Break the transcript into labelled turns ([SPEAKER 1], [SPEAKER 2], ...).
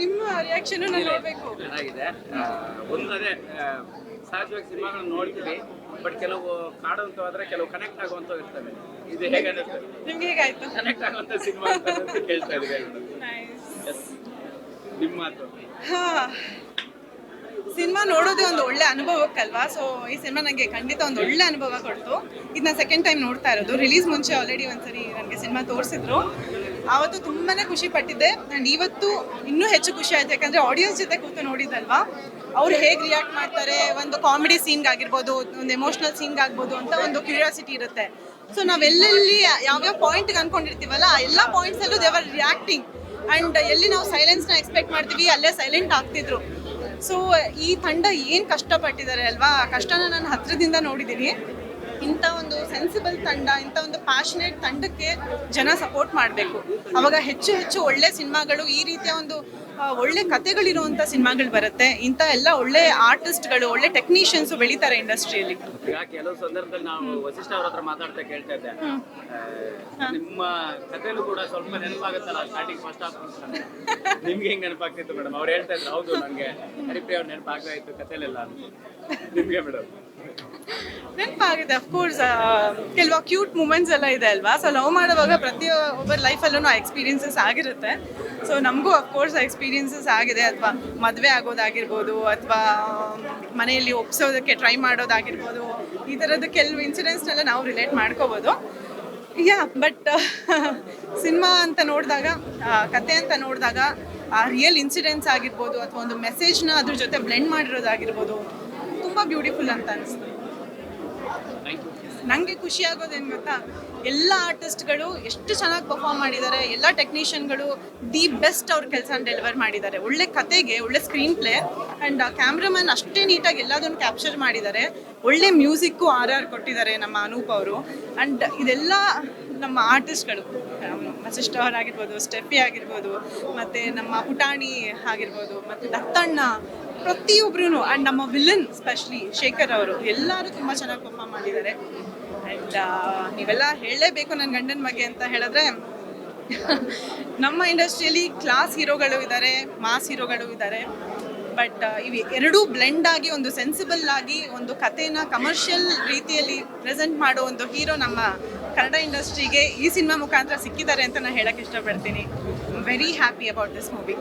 [SPEAKER 1] ನಿಮ್ಮ ರಿಯಾಕ್ಷನ್ ನೋಡ್ಬೇಕು.
[SPEAKER 2] ಚೆನ್ನಾಗಿದೆ. ಒಂದು ಅದೇ ಸಹಜವಾಗಿ ಸಿನಿಮಾಗಳನ್ನ ನೋಡ್ತೀವಿ ಬಟ್ ಕೆಲವು ಕಾಡುವಂತವಾದ್ರೆ ಕೆಲವು ಕನೆಕ್ಟ್ ಆಗುವಂತ ಇರ್ತವೆ. ಇದು ಹೇಗೆ
[SPEAKER 1] ನಿಮ್ಗೆ ಹೇಗಾಯ್ತು?
[SPEAKER 2] ಕನೆಕ್ಟ್ ಆಗುವಂತ ಸಿನಿಮಾ ಅಂತ ಕೇಳ್ತಾ ಎಸ್ ನಿಮ್ಮ ಮಾತು.
[SPEAKER 1] ಹಾ. ಸಿನಿಮಾ ನೋಡೋದೇ ಒಂದು ಒಳ್ಳೆ ಅನುಭವಕ್ಕಲ್ವಾ? ಸೊ ಈ ಸಿನಿಮಾ ನನಗೆ ಖಂಡಿತ ಒಂದು ಒಳ್ಳೆ ಅನುಭವ ಕೊಡ್ತು. ಇದನ್ನ ಸೆಕೆಂಡ್ ಟೈಮ್ ನೋಡ್ತಾ ಇರೋದು. ರಿಲೀಸ್ ಮುಂಚೆ ಆಲ್ರೆಡಿ ಒಂದ್ಸರಿ ನನಗೆ ಸಿನಿಮಾ ತೋರಿಸಿದ್ರು. ಆವತ್ತು ತುಂಬಾನೇ ಖುಷಿ ಪಟ್ಟಿದ್ದೆ. ಅಂಡ್ ಇವತ್ತು ಇನ್ನೂ ಹೆಚ್ಚು ಖುಷಿ ಆಯ್ತು. ಯಾಕಂದ್ರೆ ಆಡಿಯನ್ಸ್ ಜೊತೆ ಕೂತು ನೋಡಿದಲ್ವಾ ಅವ್ರು ಹೇಗೆ ರಿಯಾಕ್ಟ್ ಮಾಡ್ತಾರೆ? ಒಂದು ಕಾಮಿಡಿ ಸೀನ್ಗಾಗಿರ್ಬೋದು ಒಂದು ಎಮೋಷ್ನಲ್ ಸೀನ್ಗಾಗ್ಬೋದು ಅಂತ ಒಂದು ಕ್ಯೂರಿಯಾಸಿಟಿ ಇರುತ್ತೆ. ಸೊ ನಾವೆಲ್ಲೆಲ್ಲಿ ಯಾವ್ಯಾವ ಪಾಯಿಂಟ್ಗೆ ಅನ್ಕೊಂಡಿರ್ತೀವಲ್ಲ ಎಲ್ಲ ಪಾಯಿಂಟ್ಸಲ್ಲೂ ದೇವರ್ ರಿಯಾಕ್ಟಿಂಗ್ ಆ್ಯಂಡ್ ಎಲ್ಲಿ ನಾವು ಸೈಲೆನ್ಸ್ನ ಎಕ್ಸ್ಪೆಕ್ಟ್ ಮಾಡ್ತೀವಿ, ಅಲ್ಲೇ ಸೈಲೆಂಟ್ ಆಗ್ತಿದ್ರು. ಸೊ ಈ ತಂಡ ಏನು ಕಷ್ಟಪಟ್ಟಿದ್ದಾರೆ ಅಲ್ವಾ? ಕಷ್ಟನ ನಾನು ಹತ್ತಿರದಿಂದ ನೋಡಿದ್ದೀನಿ ಇಂಥ ಒಂದು ಸೆನ್ಸಿಬಲ್ ತಂಡ ಇಂಥ ಒಂದು ಪ್ಯಾಷನೇಟ್ ತಂಡಕ್ಕೆ ಜನ ಸಪೋರ್ಟ್ ಮಾಡಬೇಕು. ಅವಾಗ ಹೆಚ್ಚು ಹೆಚ್ಚು ಒಳ್ಳೆ ಸಿನಿಮಾಗಳು ಈ ರೀತಿಯ ಒಂದು ಒಳ್ಳೆ ಕತೆಗಳಿರುವಂಥ ಸಿನಿಮಾಗಳು ಬರುತ್ತೆ. ಇಂಥ ಎಲ್ಲ ಒಳ್ಳೆ ಆರ್ಟಿಸ್ಟ್ಗಳು ಒಳ್ಳೆ ಟೆಕ್ನಿಷಿಯನ್ಸು ಬೆಳೀತಾರೆ ಇಂಡಸ್ಟ್ರಿಯಲ್ಲಿ
[SPEAKER 2] ಈಗ ಕೆಲವು ಸಂದರ್ಭದಲ್ಲಿ ನಾವು ವಸಿಷ್ಠ ಅವ್ರ ಹತ್ರ ಮಾತಾಡ್ತಾ ಕೇಳ್ತಾ ಇದ್ದೆ. ನಿಮ್ಮ ಕಥೆಲೂ ಕೂಡ ಸ್ವಲ್ಪ ನೆನಪಾಗುತ್ತಲ್ಲ ಸ್ಟಾರ್ಟಿಂಗ್ ಫಸ್ಟ್ ಹಾಫ್ ನಿಮ್ಗೆ ಹೆಂಗ್ ನೆನಪಾಗ್ತಿತ್ತು ಮೇಡಮ್ ಅವ್ರು ಹೇಳ್ತಾ ಇದ್ರು ಹೌದು ನನಗೆ ಹರಿಪ್ರಿಯ ಅವ್ರು ನೆನಪಾಗ್ತಾ ಇತ್ತು ಕಥೆಲೆಲ್ಲ ನಿಮ್ಗೆ ಮೇಡಮ್
[SPEAKER 1] ನೆನಪಾಗಿದೆ ಅಫ್ಕೋರ್ಸ್ ಕೆಲವು ಕ್ಯೂಟ್ ಮೂಮೆಂಟ್ಸ್ ಎಲ್ಲ ಇದೆ ಅಲ್ವಾ? ಸೊ ಲವ್ ಮಾಡುವಾಗ ಪ್ರತಿಯೊಬ್ಬರ ಲೈಫಲ್ಲೂ ಆ ಎಕ್ಸ್ಪೀರಿಯನ್ಸಸ್ ಆಗಿರುತ್ತೆ. ಸೊ ನಮಗೂ ಅಫ್ಕೋರ್ಸ್ ಎಕ್ಸ್ಪೀರಿಯನ್ಸಸ್ ಆಗಿದೆ, ಅಥವಾ ಮದುವೆ ಆಗೋದಾಗಿರ್ಬೋದು, ಅಥವಾ ಮನೆಯಲ್ಲಿ ಒಪ್ಸೋದಕ್ಕೆ ಟ್ರೈ ಮಾಡೋದಾಗಿರ್ಬೋದು, ಈ ಥರದ್ದು ಕೆಲವು ಇನ್ಸಿಡೆಂಟ್ಸ್ನೆಲ್ಲ ನಾವು ರಿಲೇಟ್ ಮಾಡ್ಕೋಬೋದು. ಯಾ ಬಟ್ ಸಿನಿಮಾ ಅಂತ ನೋಡಿದಾಗ ಕತೆ ಅಂತ ನೋಡಿದಾಗ, ಆ ರಿಯಲ್ ಇನ್ಸಿಡೆಂಟ್ಸ್ ಆಗಿರ್ಬೋದು, ಅಥವಾ ಒಂದು ಮೆಸೇಜ್ನ ಅದ್ರ ಜೊತೆ ಬ್ಲೆಂಡ್ ಮಾಡಿರೋದಾಗಿರ್ಬೋದು, ತುಂಬ ಬ್ಯೂಟಿಫುಲ್ ಅಂತ ಅನಿಸ್ತು ನನಗೆ ಖುಷಿ ಆಗೋದೇನು ಗೊತ್ತಾ? ಎಲ್ಲ ಆರ್ಟಿಸ್ಟ್ಗಳು ಎಷ್ಟು ಚೆನ್ನಾಗಿ ಪರ್ಫಾರ್ಮ್ ಮಾಡಿದ್ದಾರೆ, ಎಲ್ಲ ಟೆಕ್ನಿಷಿಯನ್ಗಳು ದಿ ಬೆಸ್ಟ್ ಅವ್ರ ಕೆಲಸ ಡೆಲಿವರ್ ಮಾಡಿದ್ದಾರೆ. ಒಳ್ಳೆ ಕತೆಗೆ, ಒಳ್ಳೆ ಸ್ಕ್ರೀನ್ ಪ್ಲೇ ಆ್ಯಂಡ್ ಕ್ಯಾಮ್ರಾಮನ್ ಅಷ್ಟೇ ನೀಟಾಗಿ ಎಲ್ಲದನ್ನು ಕ್ಯಾಪ್ಚರ್ ಮಾಡಿದ್ದಾರೆ. ಒಳ್ಳೆ ಮ್ಯೂಸಿಕ್ಕು ಆರ್ ಆರ್ ಕೊಟ್ಟಿದ್ದಾರೆ ನಮ್ಮ ಅನೂಪ್ ಅವರು. ಆ್ಯಂಡ್ ಇದೆಲ್ಲ ನಮ್ಮ ಆರ್ಟಿಸ್ಟ್ಗಳು. ವಸಿಷ್ಠ ಅವರಾಗಿರ್ಬೋದು ಸ್ಟೆಫಿ ಆಗಿರ್ಬೋದು, ಮತ್ತು ನಮ್ಮ ಪುಟಾಣಿ ಆಗಿರ್ಬೋದು, ಮತ್ತು ದತ್ತಣ್ಣ ಪ್ರತಿಯೊಬ್ಬರೂ ಆ್ಯಂಡ್ ನಮ್ಮ ವಿಲನ್ ಸ್ಪೆಷಲಿ ಶೇಖರ್ ಅವರು, ಎಲ್ಲರೂ ತುಂಬ ಚೆನ್ನಾಗಿ ಪರ್ಫಾರ್ಮ್ ಮಾಡಿದ್ದಾರೆ. ಆ್ಯಂಡ್ ನೀವೆಲ್ಲ ಹೇಳಲೇಬೇಕು ನನ್ನ ಗಂಡನ ಬಗ್ಗೆ ಅಂತ ಹೇಳಿದ್ರೆ, ನಮ್ಮ ಇಂಡಸ್ಟ್ರಿಯಲ್ಲಿ ಕ್ಲಾಸ್ ಹೀರೋಗಳು ಇದ್ದಾರೆ ಮಾಸ್ ಹೀರೋಗಳು ಇದ್ದಾರೆ. ಬಟ್ ಇವು ಎರಡೂ ಬ್ಲೆಂಡ್ ಆಗಿ ಒಂದು ಸೆನ್ಸಿಬಲ್ ಆಗಿ ಒಂದು ಕಥೆನ ಕಮರ್ಷಿಯಲ್ ರೀತಿಯಲ್ಲಿ ಪ್ರೆಸೆಂಟ್ ಮಾಡೋ ಒಂದು ಹೀರೋ ನಮ್ಮ ಕನ್ನಡ ಇಂಡಸ್ಟ್ರಿಗೆ ಈ ಸಿನಿಮಾ ಮುಖಾಂತರ ಸಿಕ್ಕಿದ್ದಾರೆ ಅಂತ ನಾನು ಹೇಳಕ್ಕೆ ಇಷ್ಟಪಡ್ತೀನಿ. Very happy about this movie